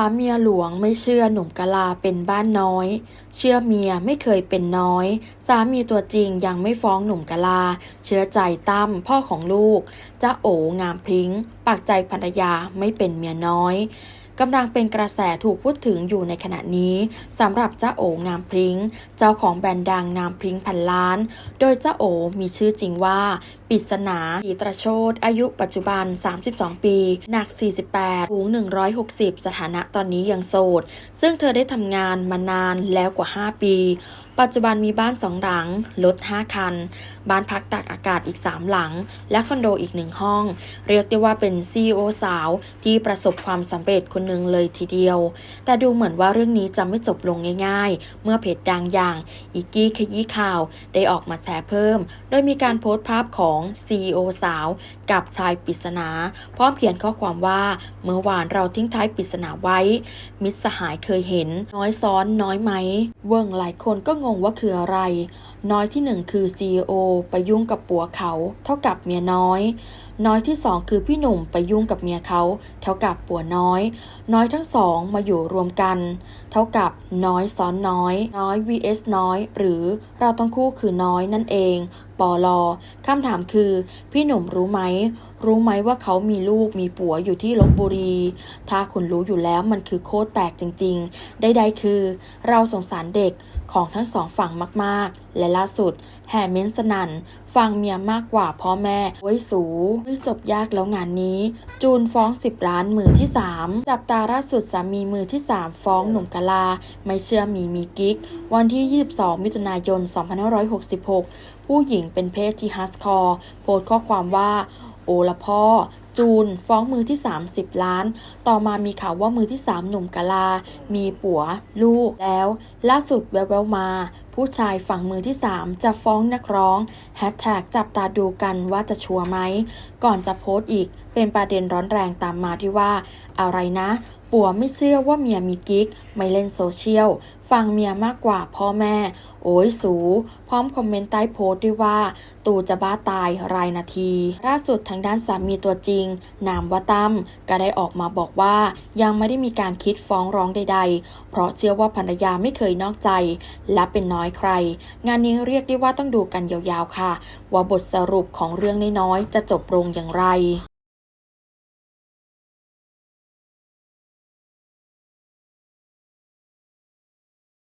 าเมียหลวงไม่เชื่อหนุ่มกะลาเป็นบ้านน้อย เชื่อเมียไม่เคยเป็นน้อย สามีตัวจริงยังไม่ฟ้องหนุ่มกะลา เชื้อใจตั้มพ่อของลูกจ้าโองามพริ้ง ปากใจภรรยาไม่เป็นเมียน้อย กำลังเป็นกระแสถูกพูดถึงอยู่ในขณะนี้สำหรับเจ้าโองามพริ้ง เจ้าของแบรนด์ดังงามพริ้งพันล้าน โดยเจ้าโอมีชื่อจริงว่าปิศนาศรีตรโชตอายุปัจจุบัน 32 ปี หนัก 48สูง160 สถานะตอนนี้ยังโสด ซึ่งเธอได้ทำงานมานานแล้วกว่า 5 ปี ปัจจุบันมีบ้านสองหลัง รถ 5 คัน บ้านพักตากอากาศอีก 3 หลัง และคอนโดอีกหนึ่งห้อง เรียกได้ว่าเป็น CEO สาวที่ประสบความสำเร็จคนหนึ่งเลยทีเดียว แต่ดูเหมือนว่าเรื่องนี้จะไม่จบลงง่าย ๆ เมื่อเพจดังอย่างอีกกี้ขยี้ข่าวได้ออกมาแชร์เพิ่ม โดยมีการโพสต์ภาพของ CEO สาวกับชายปริศนาพร้อมเขียนข้อความว่าเมื่อวานเราทิ้งท้ายปริศนาไว้ มิตรสหายเคยเห็น น้อยซ้อนน้อยไหม เวิงหลายคนก็งงว่าคืออะไร น้อยที่หนึ่งคือ CEO ไปยุ่งกับปัวเขา เท่ากับเมียน้อย น้อยที่สองคือพี่หนุ่มไปยุ่งกับเมียเขา เท่ากับปัวน้อย น้อยทั้งสองมาอยู่รวมกัน เท่ากับน้อยซ้อนน้อย น้อย vs น้อย หรือเราต้องคู่คือน้อยนั่นเองปอลอคำถามคือ พี่หนุ่มรู้ไหม รู้ไหมว่าเขามีลูกมีผัวอยู่ที่ลบบุรี ถ้าคุณรู้อยู่แล้วมันคือโคตรแปลกจริงๆใดๆคือ เราสงสารเด็ก ของทั้งสองฝั่งมาก ๆ และล่าสุด แห่เม้นสนันฟังเมียมากกว่าพ่อแม่โว้สูไม่จบยากแล้วงานนี้ จูนฟ้อง 10 ล้านมือที่ 3 จับตาล่าสุดสามีมือที่ 3 ฟ้องหนุ่มกะลา ไม่เชื่อมีมีกิ๊ก วันที่ 22 มิถุนายน 2566 ผู้หญิงเป็นเพศที่ฮัสคอร์โพสข้อความว่า โอละพ่อ จูน ฟ้องมือที่ 30 ล้าน ต่อมามีข่าวว่ามือที่ 3 หนุ่มกะลา มีผัว ลูกแล้ว ล่าสุดแววๆมา ผู้ชายฝั่งมือที่ 3 จะฟ้องนักร้องแฮชแท็กจับตาดูกันว่าจะชัวร์ไหม ก่อนจะโพสต์อีกเป็นประเด็นร้อนแรงตามมาที่ว่า อะไรนะ ปัวไม่เชื่อว่าเมียมีกิ๊ก ไม่เล่นโซเชียล ฟังเมียมากกว่าพ่อแม่ โอ้ยสู พร้อมคอมเมนต์ใต้โพสต์ด้วยว่า ตูจะบ้าตายรายนาที ล่าสุดทางด้านสามีตัวจริง นามวตั้มก็ได้ออกมาบอกว่า ยังไม่ได้มีการคิดฟ้องร้องใด ๆ เพราะเชื่อว่าภรรยาไม่เคยนอกใจ และเป็นน้อยอยใคร งานนี้เรียกได้ว่าต้องดูกันยาวๆค่ะ ว่าบทสรุปของเรื่องน้อยๆจะจบลงอย่างไร